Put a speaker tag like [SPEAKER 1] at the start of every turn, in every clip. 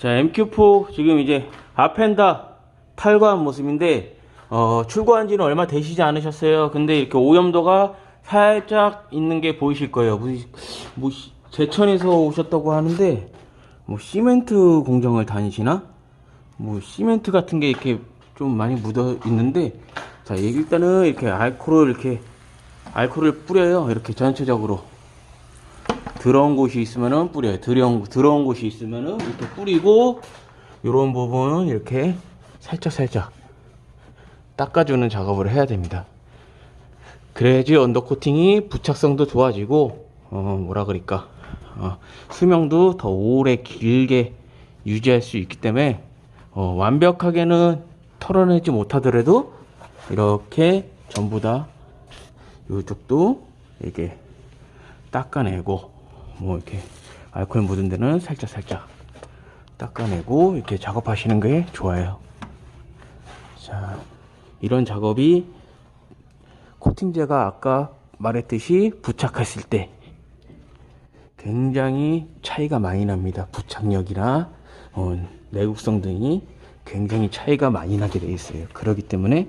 [SPEAKER 1] 자, MQ4 지금 이제 앞엔다 탈거한 모습인데 어, 출고한 지는 얼마 되시지 않으셨어요. 근데 이렇게 오염도가 살짝 있는 게 보이실 거예요. 뭐, 뭐 시- 제천에서 오셨다고 하는데 뭐 시멘트 공장을 다니시나? 뭐 시멘트 같은 게 이렇게 좀 많이 묻어 있는데 자, 일단은 이렇게 알코올을 이렇게 알코올을 뿌려요. 이렇게 전체적으로. 들어온 곳이 있으면은 뿌려요. 들어온, 들어온 곳이 있으면은 이렇게 뿌리고, 요런 부분은 이렇게 살짝 살짝 닦아주는 작업을 해야 됩니다. 그래야지 언더 코팅이 부착성도 좋아지고, 어, 뭐라 그럴까, 어, 수명도 더 오래 길게 유지할 수 있기 때문에, 어, 완벽하게는 털어내지 못하더라도, 이렇게 전부 다 이쪽도 이렇게 닦아내고 뭐 이렇게 알코올 묻은 데는 살짝 살짝 닦아내고 이렇게 작업하시는 게 좋아요. 자, 이런 작업이 코팅제가 아까 말했듯이 부착했을 때 굉장히 차이가 많이 납니다. 부착력이나 어, 내구성 등이 굉장히 차이가 많이 나게 돼 있어요. 그렇기 때문에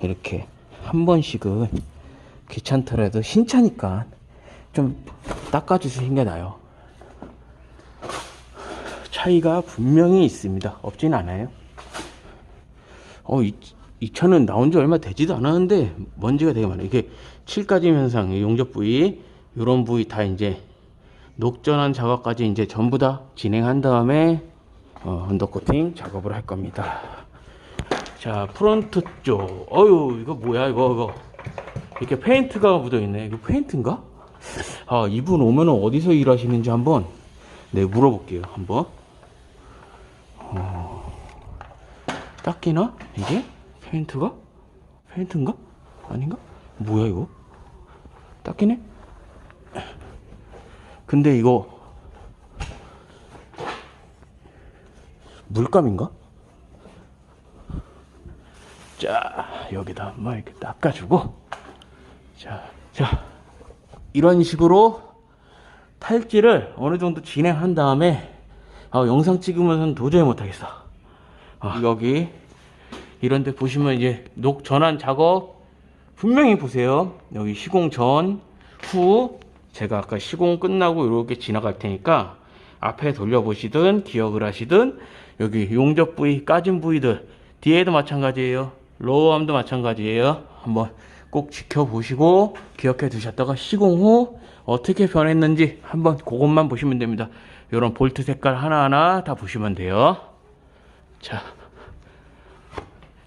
[SPEAKER 1] 이렇게 한 번씩은 귀찮더라도 신차니까 좀 닦아주시는 게 나아요. 차이가 분명히 있습니다. 없진 않아요. 어, 이, 이 차는 나온 지 얼마 되지도 않았는데 먼지가 되게 많아요. 이게 칠가짐 현상, 용접 부위, 이런 부위 다 이제 녹전한 작업까지 이제 전부 다 진행한 다음에 어, 언더코팅 작업을 할 겁니다. 자, 프론트 쪽. 어유, 이거 뭐야, 이거, 이거. 이렇게 페인트가 묻어 있네. 이거 페인트인가? 아, 이분 오면은 어디서 일하시는지 한번, 네, 물어볼게요. 한번. 어, 닦이나? 이게? 페인트가? 페인트인가? 아닌가? 뭐야, 이거? 닦이네? 근데 이거, 물감인가? 자, 여기다 한번 이렇게 닦아주고, 자, 자, 이런 식으로 탈지를 어느 정도 진행한 다음에, 아, 영상 찍으면서는 도저히 못하겠어. 아, 여기, 이런 데 보시면 이제 녹 전환 작업, 분명히 보세요. 여기 시공 전, 후, 제가 아까 시공 끝나고 이렇게 지나갈 테니까, 앞에 돌려보시든, 기억을 하시든, 여기 용접 부위, 까진 부위들, 뒤에도 마찬가지예요. 로우암도 마찬가지예요. 한번 꼭 지켜보시고 기억해 두셨다가 시공 후 어떻게 변했는지 한번 그것만 보시면 됩니다. 이런 볼트 색깔 하나하나 다 보시면 돼요. 자,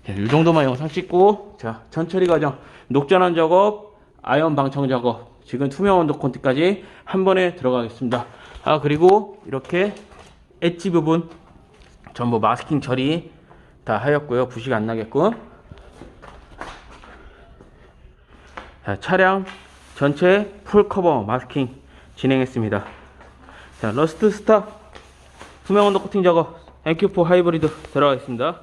[SPEAKER 1] 자, 이 정도만 영상 찍고 자 천처리 과정 녹전환 작업, 아연 방청 작업, 지금 투명 온도 콘티까지 한 번에 들어가겠습니다. 아 그리고 이렇게 엣지 부분 전부 마스킹 처리 다 하였고요. 부식 안 나게끔. 자, 차량 전체 풀 커버 마스킹 진행했습니다. 자, 러스트 스타 투명 언더 코팅 작업 MQ4 하이브리드 들어가겠습니다.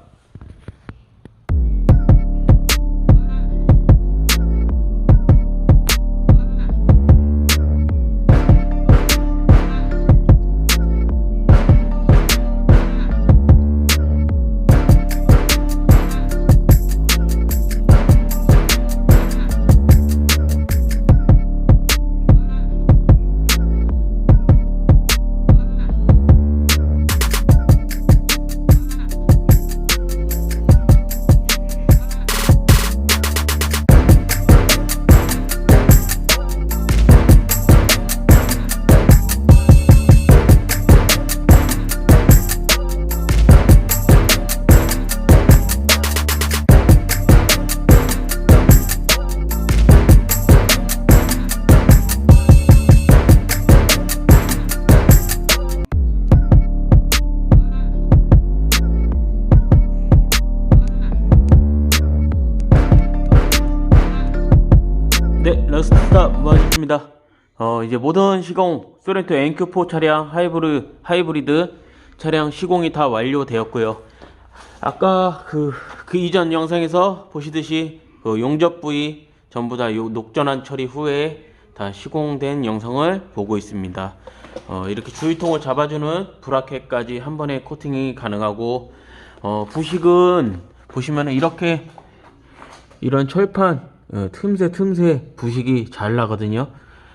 [SPEAKER 1] 모아주십니다. 어, 이제 모든 시공, 소렌토 NQ4 차량 하이브리, 하이브리드 차량 시공이 다 완료되었고요. 아까 그, 그 이전 영상에서 보시듯이 그 용접 부위 전부 다 요 녹전환 처리 후에 다 시공된 영상을 보고 있습니다. 어, 이렇게 주유통을 잡아주는 브라켓까지 한 번에 코팅이 가능하고 어, 부식은 보시면 이렇게 이런 철판 어, 틈새 틈새 부식이 잘 나거든요.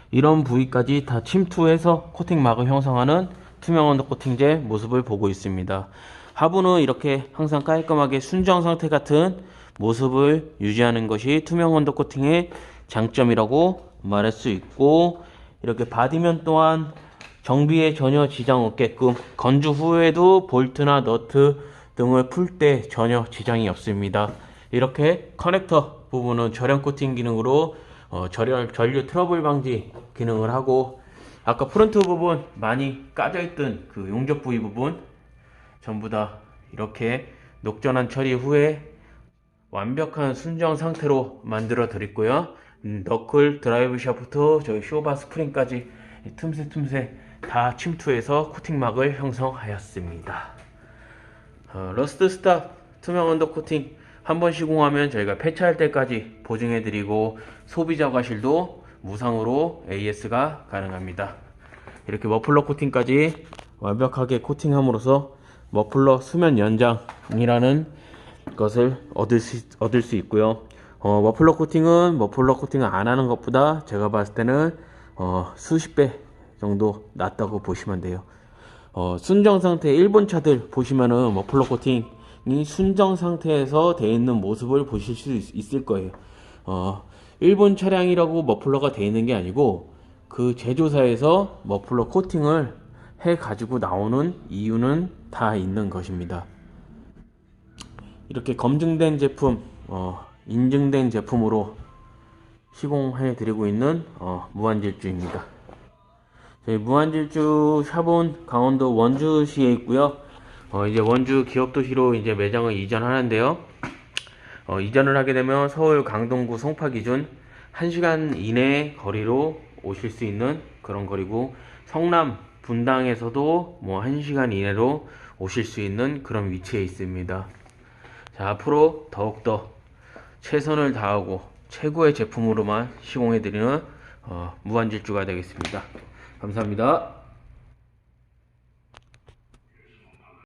[SPEAKER 1] 이런 부위까지 다 침투해서 코팅막을 형성하는 투명 언더 코팅제 모습을 보고 있습니다. 하부는 이렇게 항상 깔끔하게 순정 상태 같은 모습을 유지하는 것이 투명 언더 코팅의 장점이라고 말할 수 있고 이렇게 바디면 또한 정비에 전혀 지장 없게끔 건조 후에도 볼트나 너트 등을 풀 때 전혀 지장이 없습니다. 이렇게 커넥터 부분은 절연 코팅 기능으로 어, 절연, 전류 트러블 방지 기능을 하고 아까 프론트 부분 많이 까져 있던 그 용접 부위 부분 전부 다 이렇게 녹전한 처리 후에 완벽한 순정 상태로 만들어 드렸고요. 음, 너클 드라이브 샤프트 저희 쇼바 스프링까지 이 틈새 틈새 다 침투해서 코팅막을 형성하였습니다. 어, 러스트 스탑 투명 언더 코팅 한 번 시공하면 저희가 폐차할 때까지 보증해 드리고 소비자 과실도 무상으로 AS가 가능합니다. 이렇게 머플러 코팅까지 완벽하게 코팅함으로써 머플러 수면 연장이라는 것을 얻을 수, 얻을 수 있고요. 어, 머플러 코팅은 머플러 코팅을 안 하는 것보다 제가 봤을 때는 어, 수십 배 정도 낫다고 보시면 돼요. 어, 순정 상태 일본 차들 보시면은 머플러 코팅이 순정 상태에서 되어 있는 모습을 보실 수 있, 있을 거예요. 어, 일본 차량이라고 머플러가 되어 있는 게 아니고 그 제조사에서 머플러 코팅을 해 가지고 나오는 이유는 다 있는 것입니다. 이렇게 검증된 제품, 어, 인증된 제품으로 시공해 드리고 있는 어, 무한질주입니다. 저희 무한질주 샵은 강원도 원주시에 있고요. 어, 이제 원주 기업도시로 이제 매장을 이전하는데요. 어, 이전을 하게 되면 서울 강동구 송파 기준 1시간 이내 거리로 오실 수 있는 그런 거리고 성남 분당에서도 뭐 1시간 이내로 오실 수 있는 그런 위치에 있습니다. 자, 앞으로 더욱더 최선을 다하고 최고의 제품으로만 시공해드리는 어, 무한질주가 되겠습니다. 감사합니다.